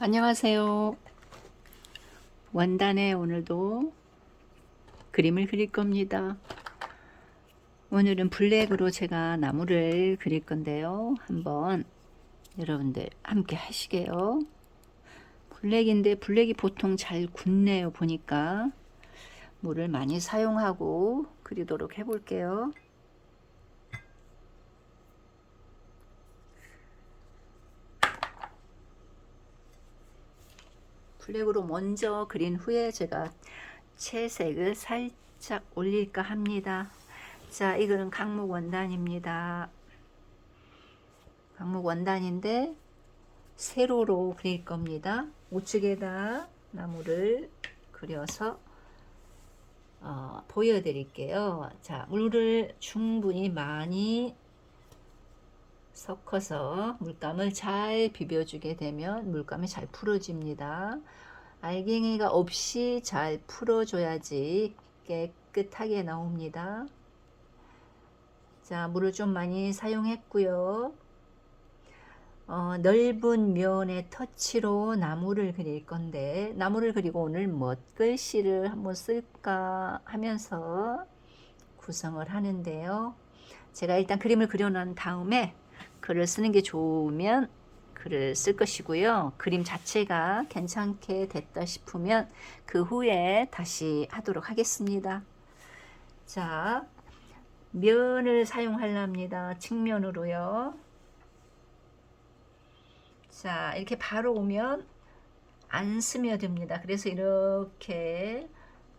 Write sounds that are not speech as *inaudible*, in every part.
안녕하세요. 원단에 오늘도 그림을 그릴 겁니다. 오늘은 블랙으로 제가 나무를 그릴 건데요. 한번 여러분들 함께 하시게요. 블랙인데 블랙이 보통 잘 굳네요. 보니까 물을 많이 사용하고 그리도록 해볼게요. 블랙으로 먼저 그린 후에 제가 채색을 살짝 올릴까 합니다. 자, 이거는 강목 원단입니다. 강목 원단인데 세로로 그릴 겁니다. 우측에다 나무를 그려서 어, 보여드릴게요. 자, 물을 충분히 많이 섞어서 물감을 잘 비벼주게 되면 물감이 잘 풀어집니다. 알갱이가 없이 잘 풀어줘야지 깨끗하게 나옵니다. 자, 물을 좀 많이 사용했고요. 어, 넓은 면의 터치로 나무를 그릴 건데 나무를 그리고 오늘 멋글씨를 한번 쓸까 하면서 구성을 하는데요. 제가 일단 그림을 그려놓은 다음에 글을 쓰는 게 좋으면 글을 쓸 것이고요. 그림 자체가 괜찮게 됐다 싶으면 그 후에 다시 하도록 하겠습니다. 자, 면을 사용하랍니다. 측면으로요. 자, 이렇게 바로 오면 안 스며듭니다. 그래서 이렇게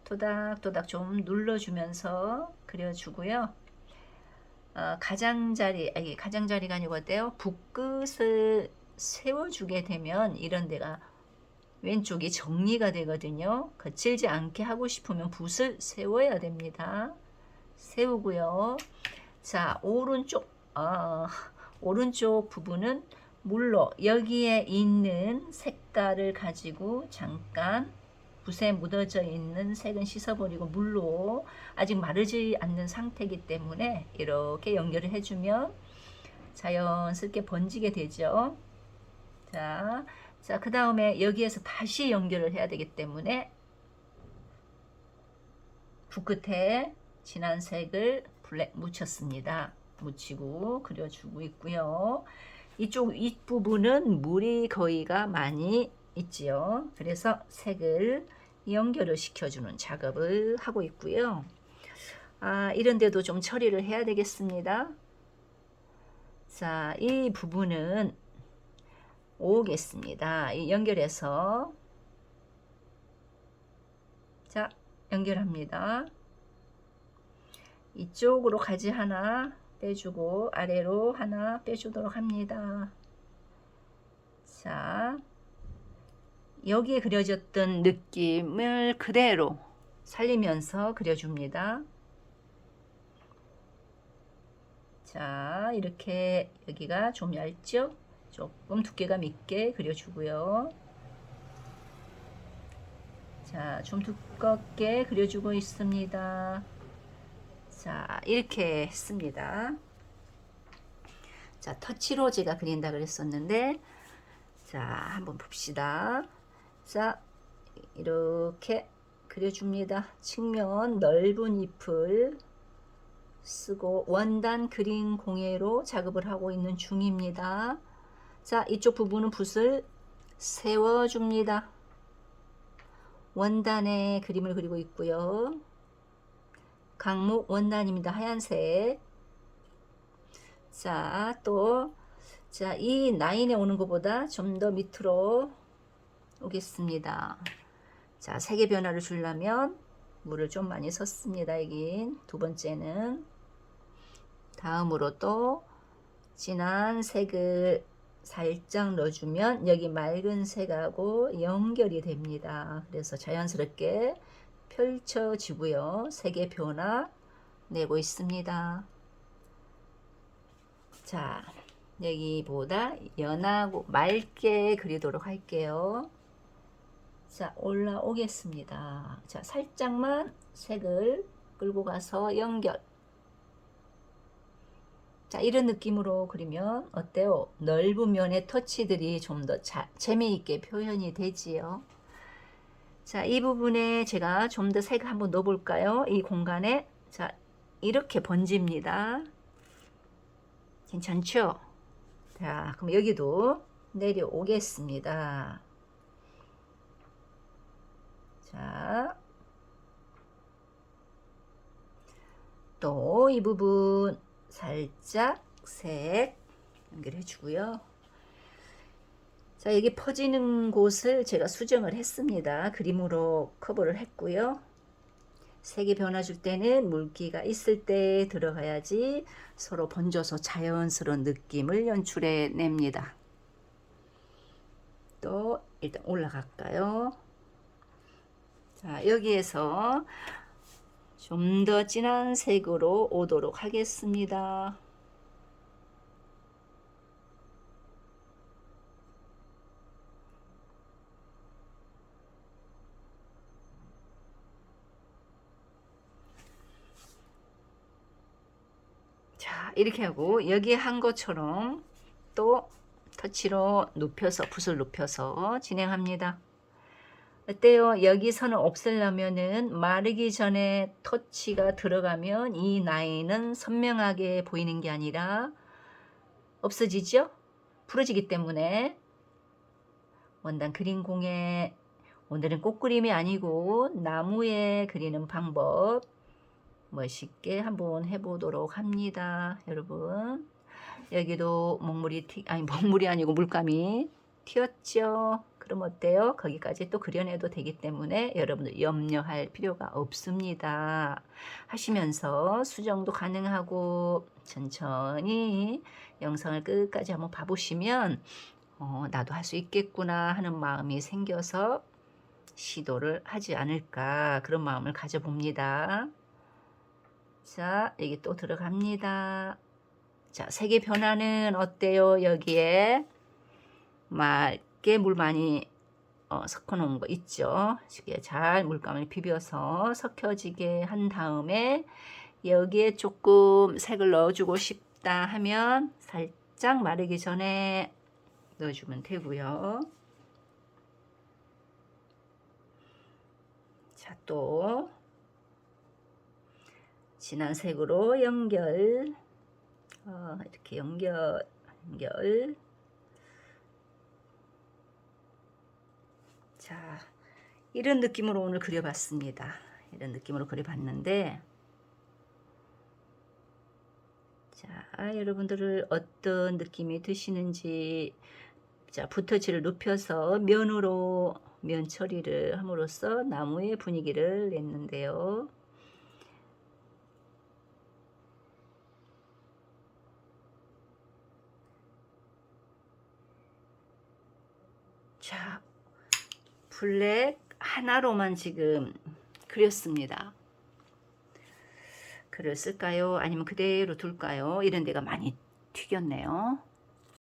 토닥토닥 좀 눌러주면서 그려주고요. 어, 가장자리, 아니 가장자리가 아니고 어때요? 붓끝을 세워주게 되면 이런 데가 왼쪽이 정리가 되거든요. 거칠지 않게 하고 싶으면 붓을 세워야 됩니다. 세우고요. 자, 오른쪽, 어, 오른쪽 부분은 물로 여기에 있는 색깔을 가지고 잠깐 붓에 묻어져 있는 색은 씻어버리고 물로 아직 마르지 않는 상태이기 때문에 이렇게 연결을 해주면 자연스럽게 번지게 되죠. 자, 자, 그 다음에 여기에서 다시 연결을 해야 되기 때문에 붓 끝에 진한 색을 블랙 묻혔습니다. 묻히고 그려주고 있고요. 이쪽 윗부분은 물이 거의가 많이 있지요. 그래서 색을 연결을 시켜주는 작업을 하고 있고요. 아, 이런데도 좀 처리를 해야 되겠습니다. 자, 이 부분은 오겠습니다. 이 연결해서 자, 연결합니다. 이쪽으로 가지 하나 빼주고 아래로 하나 빼주도록 합니다. 자, 여기에 그려졌던 느낌을 그대로 살리면서 그려줍니다. 자, 이렇게 여기가 좀 얇죠? 조금 두께가 밉게 그려주고요. 자, 좀 두껍게 그려주고 있습니다. 자, 이렇게 했습니다. 자, 터치로 제가 그린다 그랬었는데, 자, 한번 봅시다. 자, 이렇게 그려줍니다. 측면 넓은 잎을 쓰고 원단 그린 공예로 작업을 하고 있는 중입니다. 자, 이쪽 부분은 붓을 세워줍니다. 원단에 그림을 그리고 있고요. 강목 원단입니다. 하얀색. 자, 또, 자, 이 라인에 오는 것보다 좀 더 밑으로 오겠습니다. 자, 색의 변화를 주려면 물을 좀 많이 섞습니다. 여긴 두 번째는. 다음으로 또 진한 색을 살짝 넣어주면 여기 맑은 색하고 연결이 됩니다. 그래서 자연스럽게 펼쳐지고요. 색의 변화 내고 있습니다. 자, 여기보다 연하고 맑게 그리도록 할게요. 자, 올라오겠습니다. 자, 살짝만 색을 끌고 가서 연결. 자, 이런 느낌으로 그리면 어때요? 넓은 면의 터치들이 좀 더 재미있게 표현이 되지요. 자, 이 부분에 제가 좀 더 색을 한번 넣어볼까요? 이 공간에. 자, 이렇게 번집니다. 괜찮죠? 자, 그럼 여기도 내려오겠습니다. 자, 또 이 부분 살짝 색 연결해 주고요. 자, 여기 퍼지는 곳을 제가 수정을 했습니다. 그림으로 커버를 했고요. 색이 변화 줄 때는 물기가 있을 때 들어가야지 서로 번져서 자연스러운 느낌을 연출해 냅니다. 또 일단 올라갈까요? 자, 여기에서 좀 더 진한 색으로 오도록 하겠습니다. 자, 이렇게 하고 여기에 한 것처럼 또 터치로 눕혀서 붓을 눕혀서 진행합니다. 어때요? 여기서는 없애려면은 마르기 전에 터치가 들어가면 이 라인은 선명하게 보이는 게 아니라 없어지죠? 부러지기 때문에 원단 그림 공예 오늘은 꽃 그림이 아니고 나무에 그리는 방법 멋있게 한번 해보도록 합니다. 여러분 여기도 먹물이 튀, 아니 *laughs* 먹물이 아니고 물감이 튀었죠. 그럼 어때요? 거기까지 또 그려내도 되기 때문에 여러분들 염려할 필요가 없습니다. 하시면서 수정도 가능하고 천천히 영상을 끝까지 한번 봐보시면 어, 나도 할 수 있겠구나 하는 마음이 생겨서 시도를 하지 않을까 그런 마음을 가져봅니다. 자, 여기 또 들어갑니다. 자, 색의 변화는 어때요? 여기에 맑게 물 많이 어, 섞어 놓은 거 있죠? 이게 잘 물감을 비벼서 섞여지게 한 다음에 여기에 조금 색을 넣어주고 싶다 하면 살짝 마르기 전에 넣어주면 되고요. 자, 또 진한 색으로 연결 어, 이렇게 연결 연결 자 이런 느낌으로 오늘 그려봤습니다. 이런 느낌으로 그려봤는데 자 여러분들을 어떤 느낌이 드시는지 자 붓터치를 눕혀서 면으로 면 처리를 함으로써 나무의 분위기를 냈는데요. 자, 블랙 하나로만 지금 그렸습니다. 글을 쓸까요? 아니면 그대로 둘까요? 이런 데가 많이 튀겼네요.